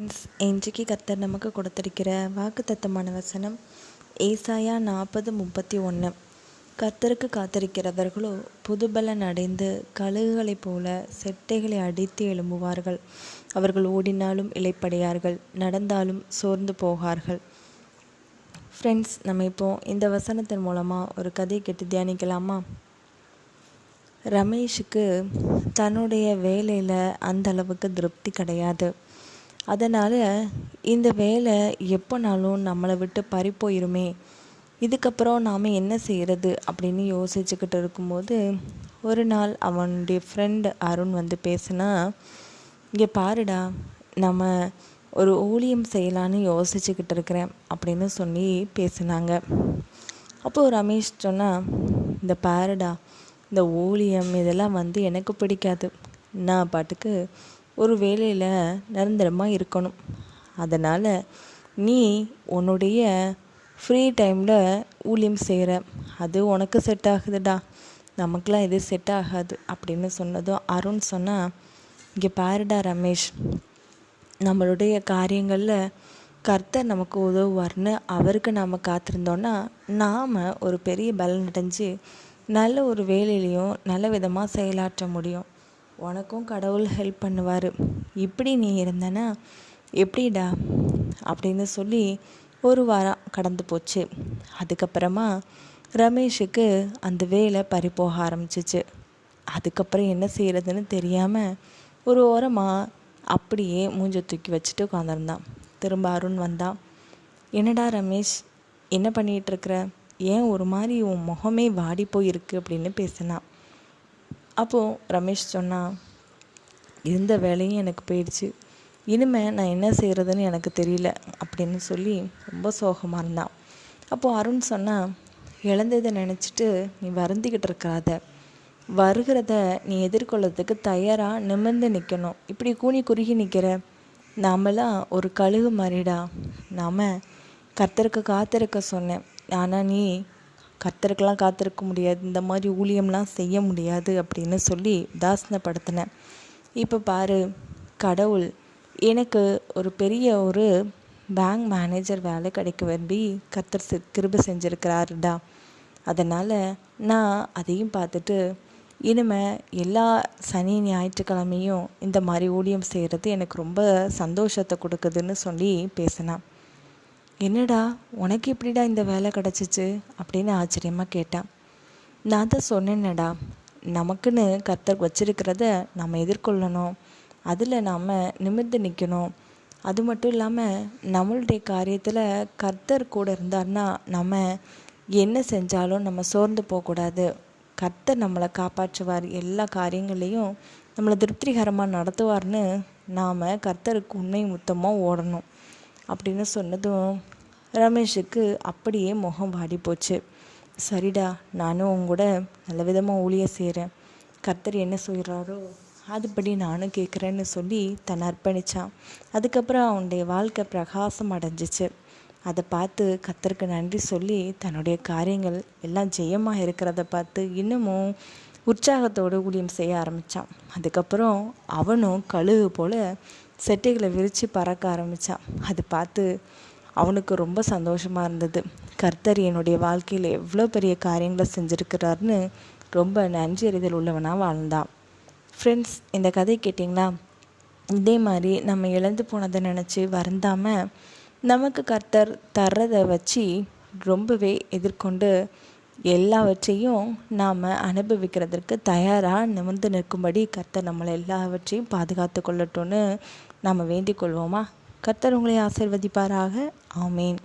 இன்றைக்கு கத்தர் நமக்கு கொடுத்திருக்கிற வாக்குத்தத்தமான வசனம் ஏசாயா நாற்பது முப்பத்தி ஒன்று கத்தருக்கு காத்திருக்கிறவர்களோ புதுபலன் அடைந்து கழுகுகளைப் போல செட்டைகளை அடித்து எழும்புவார்கள். அவர்கள் ஓடினாலும் இலைப்படையார்கள் நடந்தாலும் சோர்ந்து போகார்கள். ஃப்ரெண்ட்ஸ் நம்ம இப்போ இந்த வசனத்தின் மூலமாக ஒரு கதையை கேட்டு தியானிக்கலாமா? ரமேஷுக்கு தன்னுடைய வேலையில் அந்த அளவுக்கு திருப்தி கிடையாது. அதனால் இந்த வேலை எப்போனாலும் நம்மளை விட்டு பறி போயிருமே. இதுக்கப்புறம் நாம் என்ன செய்கிறது அப்படின்னு யோசிச்சுக்கிட்டு இருக்கும்போது ஒரு நாள் அவனுடைய ஃப்ரெண்டு அருண் வந்து பேசுனா இங்கே பாருடா நம்ம ஒரு ஊழியம் செய்யலான்னு யோசிச்சுக்கிட்டு இருக்கிறேன் அப்படின்னு சொல்லி பேசினாங்க. அப்போது ரமேஷ் சொன்னால் இந்த பாருடா இந்த ஊழியம் இதெல்லாம் வந்து எனக்கு பிடிக்காது. நான் பாட்டுக்கு ஒரு வேலையில் நிரந்தரமாக இருக்கணும். அதனால் நீ உன்னுடைய ஃப்ரீ டைமில் ஊழியம் செய்கிற அது உனக்கு செட் ஆகுதுடா. நமக்கெலாம் இது செட் ஆகாது அப்படின்னு சொன்னதும் அருண் சொன்னால் இங்கே பாருடா ரமேஷ் நம்மளுடைய காரியங்களில் கர்த்தர் நமக்கு உதவுவார்னு அவருக்கு நாம் காத்திருந்தோன்னா நாம் ஒரு பெரிய பலன் அடைஞ்சு நல்ல ஒரு வேலையிலையும் நல்ல விதமாக செயலாற்ற முடியும். உனக்கும் கடவுள் ஹெல்ப் பண்ணுவார். இப்படி நீ இருந்தனா எப்படிடா? அப்படின்னு சொல்லி ஒரு வாரம் கடந்து போச்சு. அதுக்கப்புறமா ரமேஷுக்கு அந்த வேலை பறி போக ஆரம்பிச்சிச்சு. அதுக்கப்புறம் என்ன செய்கிறதுன்னு தெரியாமல் ஒரு ஓரமாக அப்படியே மூஞ்ச தூக்கி வச்சுட்டு உட்காந்துருந்தான் திரும்ப அருண் வந்தான். என்னடா ரமேஷ் என்ன பண்ணிகிட்ருக்குற ஏன் ஒரு மாதிரி உன் முகமே வாடி போயிருக்கு? அப்படின்னு பேசினான். அப்போது ரமேஷ் சொன்னான் இருந்த வேலையும் எனக்கு போயிடுச்சு. இனிமேல் நான் என்ன செய்கிறதுன்னு எனக்கு தெரியல அப்படின்னு சொல்லி ரொம்ப சோகமாக இருந்தான் அப்போது அருண் சொன்னால் இழந்ததை நினச்சிட்டு நீ வருந்திக்கிட்டு இருக்காத. வருகிறத நீ எதிர்கொள்ளத்துக்கு தயாராக நிமிர்ந்து நிற்கணும் இப்படி கூனி குறுகி நிற்கிற நாமெல்லாம் ஒரு கழுகு மாதிரிடா நாம் கர்த்தருக்கு காத்திருக்க சொன்னேன். ஆனால் நீ கர்த்தருக்கெல்லாம் காத்திருக்க முடியாது இந்த மாதிரி ஊழியம்லாம் செய்ய முடியாது அப்படின்னு சொல்லி தாசனப்படுத்தினேன் இப்போ பாரு கடவுள் எனக்கு ஒரு பெரிய ஒரு பேங்க் மேனேஜர் வேலை கிடைக்க விரும்பி கர்த்தர் கிருப செஞ்சுருக்கிறாருடா. அதனால் நான் அதையும் பார்த்துட்டு இனிமேல் எல்லா சனி ஞாயிற்றுக்கிழமையும் இந்த மாதிரி ஊழியம் செய்கிறது எனக்கு ரொம்ப சந்தோஷத்தை கொடுக்குதுன்னு சொல்லி பேசினான். என்னடா உனக்கு எப்படிடா இந்த வேலை கிடச்சிச்சு? அப்படின்னு ஆச்சரியமாக கேட்டான். நான் தான் சொன்னேன்னடா நமக்குன்னு கர்த்தர் வச்சிருக்கிறத நம்ம எதிர்கொள்ளணும். அதில் நாம் நிமிர்ந்து நிற்கணும் அது மட்டும் இல்லாமல் நம்மளுடைய காரியத்தில் கர்த்தர் கூட இருந்தார்னா நம்ம என்ன செஞ்சாலும் நம்ம சோர்ந்து போகக்கூடாது. கர்த்தர் நம்மளை காப்பாற்றுவார். எல்லா காரியங்களையும் நம்மளை திருப்திகரமாக நடத்துவார்னு நாம் கர்த்தருக்கு உண்மை முத்தமாக ஓடணும். அப்படின்னு சொன்னதும் ரமேஷுக்கு அப்படியே முகம் வாடி போச்சு. சரிடா நானும் உங்க கூட நல்ல விதமாக ஊழிய செய்கிறேன் கர்த்தர் என்ன சொல்கிறாரோ அதுபடி நானும் கேட்குறேன்னு சொல்லி தன்னை அர்ப்பணித்தான் அதுக்கப்புறம் அவனுடைய வாழ்க்கை பிரகாசம் அடைஞ்சிச்சு. அதை பார்த்து கத்தருக்கு நன்றி சொல்லி தன்னுடைய காரியங்கள் எல்லாம் ஜெயமாக இருக்கிறத பார்த்து இன்னமும் உற்சாகத்தோடு ஊழியம் செய்ய ஆரம்பித்தான் அதுக்கப்புறம் அவனும் கழுகு போல் செட்டைகளை விரித்து பறக்க ஆரம்பித்தான் அது பார்த்து அவனுக்கு ரொம்ப சந்தோஷமாக இருந்தது. கர்த்தர் என்னுடைய வாழ்க்கையில் எவ்வளோ பெரிய காரியங்களை செஞ்சுருக்கிறாருன்னு ரொம்ப நன்றி அறிதல் உள்ளவனாக வாழ்ந்தான். ஃப்ரெண்ட்ஸ் இந்த கதை கேட்டிங்களா? இதே மாதிரி நம்ம இழந்து போனதை நினச்சி வருந்தாமல் நமக்கு கர்த்தர் தர்றதை வச்சு ரொம்பவே எதிர்கொண்டு எல்லாவற்றையும் நாம் அனுபவிக்கிறதற்கு தயாராக நிமிர்ந்து நிற்கும்படி கர்த்தர் நம்மளை எல்லாவற்றையும் பாதுகாத்து கொள்ளட்டும்னு நாம் வேண்டிக் கொள்வோமா? கர்த்தர் உங்களை ஆசிர்வதிப்பாராக. ஆமீன்.